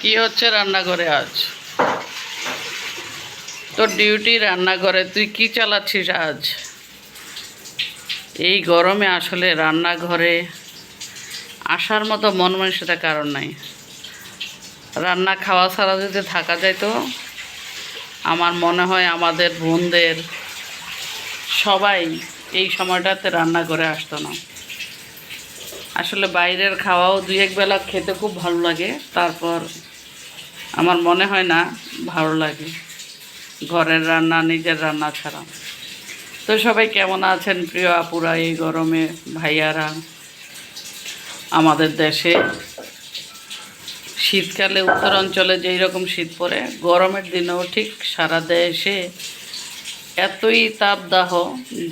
কি হচ্ছে রান্না রান্নাঘরে আজ? তোর ডিউটি রান্নাঘরে, তুই কি চালাচ্ছিস আজ? এই গরমে আসলে রান্নাঘরে আসার মতো মন মানসিকতা কারণ নাই। রান্না খাওয়া ছাড়া যদি থাকা যায় তো, আমার মনে হয় আমাদের বোনদের সবাই এই সময়টাতে রান্না করে আসতো না। আসলে বাইরের খাওয়াও দুই এক বেলা খেতে খুব ভালো লাগে। তারপর আমার মনে হয় না ভালো লাগে। ঘরের রান্না, নিজের রান্না ছাড়া। তো সবাই কেমন আছেন প্রিয় আপুরা, এই গরমে ভাইয়ারা? আমাদের দেশে শীতকালে উত্তর অঞ্চলে যেই রকম শীত পড়ে, গরমের দিনেও ঠিক সারা দেশে এতই তাপদাহ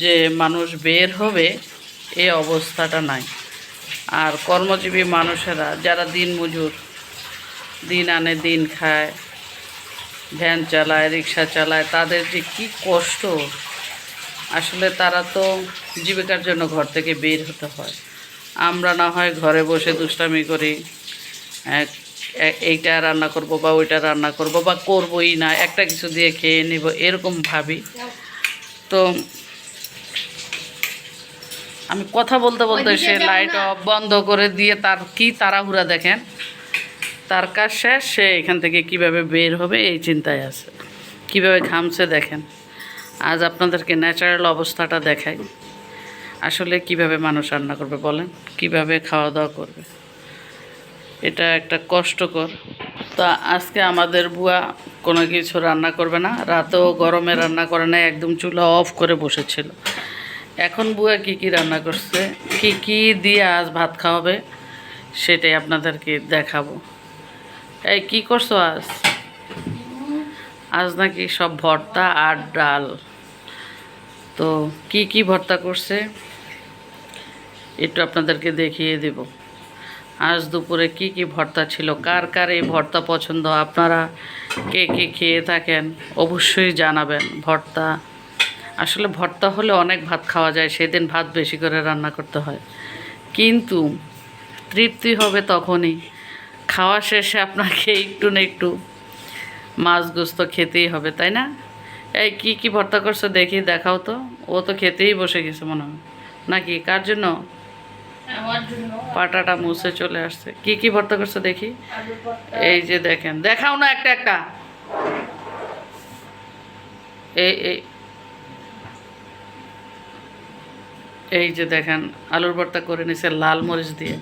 যে মানুষ বের হবে এই অবস্থাটা নাই। আর কর্মজীবী মানুষেরা যারা দিন মজুর, দিন আনে, দিন খায়, ভ্যান চালায়, রিক্সা চালায়, তাদের যে কি কষ্ট, আসলে তারা তো জীবিকার জন্য ঘর থেকে বের হতে হয়। আমরা না হয় ঘরে বসে দুষ্টামি করি এইটা রান্না করব বা ওইটা রান্না করব বা করবই না, একটা কিছু দিয়ে খেয়ে নেব, এরকম ভাবি। তো আমি কথা বলতে বলতে সে লাইট অফ বন্ধ করে দিয়ে তার কি তাড়াহুড়া দেখেন? তার কাজ শেষ সে এখান থেকে কীভাবে বের হবে এই চিন্তায় আছে। কীভাবে ঘামছে দেখেন। আজ আপনাদেরকে ন্যাচারাল অবস্থাটা দেখাই। আসলে কীভাবে মানুষ রান্না করবে বলেন? কীভাবে খাওয়া দাওয়া করবে? এটা একটা কষ্টকর। তো আজকে আমাদের বুয়া কোনো কিছু রান্না করবে না। রাতেও গরমে রান্না করে না একদম চুলা অফ করে বসেছিল। এখন বুয়া কি কি রান্না করছে, কি কি দিয়ে আজ ভাত খাওয়াবে, সেটাই আপনাদেরকে দেখাবো। এই কি করছ আজ? আজ নাকি সব ভর্তা আর ডাল। তো কি কি ভর্তা করছে, একটু আপনাদেরকে দেখিয়ে দেব। আজ দুপুরে কি কি ভর্তা ছিল, কার কার এই ভর্তা পছন্দ, আপনারা কে কে খেয়ে থাকেন, অবশ্যই জানাবেন ভর্তা আসলে ভর্তা হলে অনেক ভাত খাওয়া যায় সেদিন ভাত বেশি করে রান্না করতে হয়। কিন্তু তৃপ্তি হবে তখনই। খাওয়া শেষে আপনাকে একটু না একটু মাছ গোস্ত খেতেই হবে তাই না? এই কি কি ভর্তা করছ দেখি দেখাও তো। ও তো খেতেই বসে গেছে মনে হয়। নাকি? কার জন্য? পাটাটা মুছে চলে আসছে। কি কি ভর্তা করছ দেখি? এই যে দেখেন। দেখাও না একটা একটা। এই এই। এই যে দেখেন আলুর ভর্তা করে নিছে লাল মরিচ দিয়ে।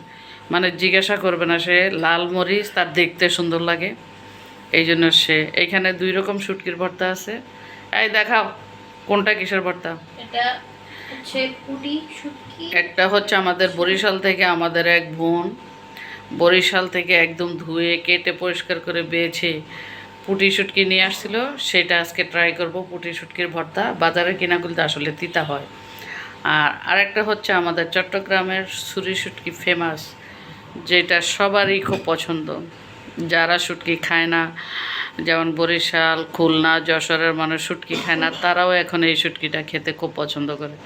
মানে জিজ্ঞাসা করবে না সে লাল মরিচ তার দেখতে সুন্দর লাগে। এই জন্য সে এখানে দুই রকম শুটকির ভর্তা আছে। এই দেখাও কোনটা কিসের ভর্তা? একটা হচ্ছে আমাদের বরিশাল থেকে আমাদের এক বোন বরিশাল থেকে একদম ধুয়ে কেটে পরিষ্কার করে বেছে পুটি শুটকি নিয়ে আসছিল। সেটা আজকে ট্রাই করব পুটি শুটকির ভর্তা। বাজারে কিনাগুলিতে আসলে তিতা হয়। আর আরেকটা হচ্ছে আমাদের চট্টগ্রামের সুরি শুটকি ফেমাস যেটা সবারই খুব পছন্দ। যারা শুটকি খায় না যেমন বরিশাল খুলনা যশোরের মানুষ শুটকি খায় না তারাও এখন এই শুটকিটা খেতে খুব পছন্দ করে।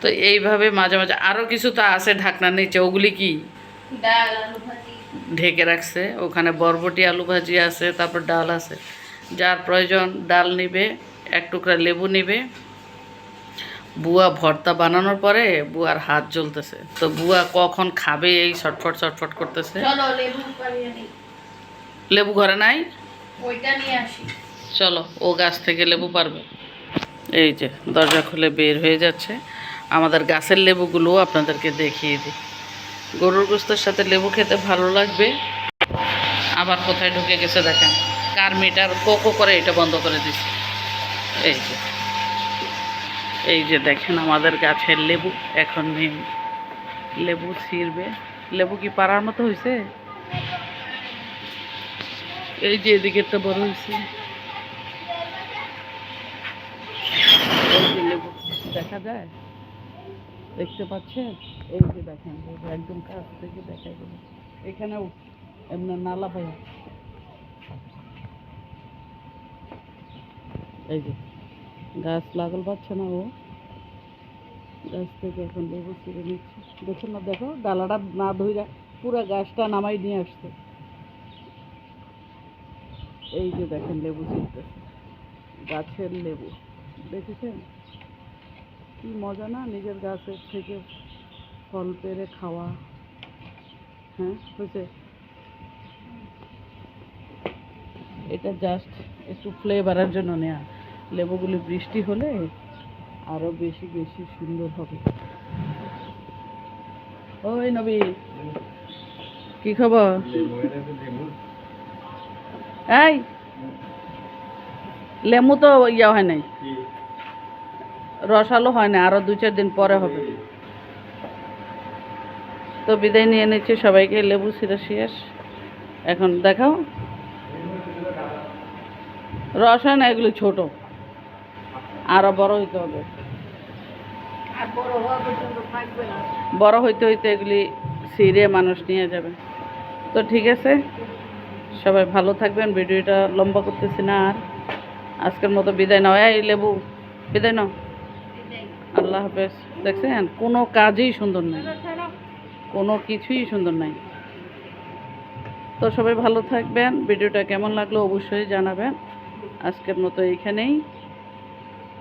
তো এইভাবে মাঝে মাঝে আরও কিছু তো আছে ঢাকনার নিচে ওগুলি কি? ঢেকে রাখছে ওখানে বরবটি আলু ভাজি আছে তারপর ডাল আছে। যার প্রয়োজন ডাল নিবে এক টুকরা লেবু নিবে বুয়া ভর্তা বানানোর পরে বুয়ার হাত জ্বলতেছে। তো বুয়া কখন খাবে এই ছটফট ছটফট করতেছে? চলো লেবু ঘরে নাই। ওইটা নিয়ে আসি। চলো ও গাছ থেকে লেবু পারবে। এই যে দরজা খুলে বের হয়ে যাচ্ছে। আমাদের গাছের লেবুগুলোও আপনাদেরকে দেখিয়ে দিই। গরুর গোস্তের সাথে লেবু খেতে ভালো লাগবে। আবার কোথায় ঢুকে গেছে দেখেন। কার মিটার কোকো করে এটা বন্ধ করে দিচ্ছে এই যে। এই যে দেখেন আমাদের গাছের লেবু, এখন নিন লেবু ছিঁড়বে। লেবু কি পাড়ার মতো হয়েছে এই যে এদিকে তো বড় হয়েছে লেবু, দেখা যায়? দেখতে পাচ্ছেন? এই যে দেখেন একদম কাছ থেকে দেখা গেল। এখানেও এমনি নালা পায়া এই যে। গাছ লাগল পাচ্ছে না ও। গাছ থেকে এখন লেবু ছিঁড়ে নিচ্ছে। দেখুন না, দেখো, ডালাটা না ধইরা পুরো গাছটা নামাই নিয়ে আসছে। এই যে দেখেন লেবু ছিটতেছে গাছের লেবু। দেখেছেন? কি মজা না নিজের গাছের থেকে ফল পেরে খাওয়া। হ্যাঁ হয়েছে? এটা জাস্ট একটু ফ্লেভারের জন্য নেওয়া লেবুগুলি বৃষ্টি হলে আরও বেশি বেশি সুন্দর হবে। ওই নবী, কি খবর? এই লেমু তো ইয়া হয় নাই। রসালো হয় না আরও দু চার দিন পরে হবে। তো বিদায় নিয়ে নিচ্ছি সবাইকে, লেবু সিরা শেষ। এখন দেখাও। রস হয় না এগুলো ছোট। আরও বড় হইতে হবে। আর বড় হইতে হইতে এগুলি সিরে মানুষ নিয়ে যাবে। তো ঠিক আছে সবাই ভালো থাকবেন ভিডিওটা লম্বা করতেছি না আর। আজকের মতো বিদায় নাও। এই লেবু বিদায় নাও। আল্লাহ হাফেজ। দেখছেন? কোনো কাজই সুন্দর নাই। কোনো কিছুই সুন্দর নাই। তো সবাই ভালো থাকবেন। ভিডিওটা কেমন লাগল অবশ্যই জানাবেন। আজকের মতো এইখানেই।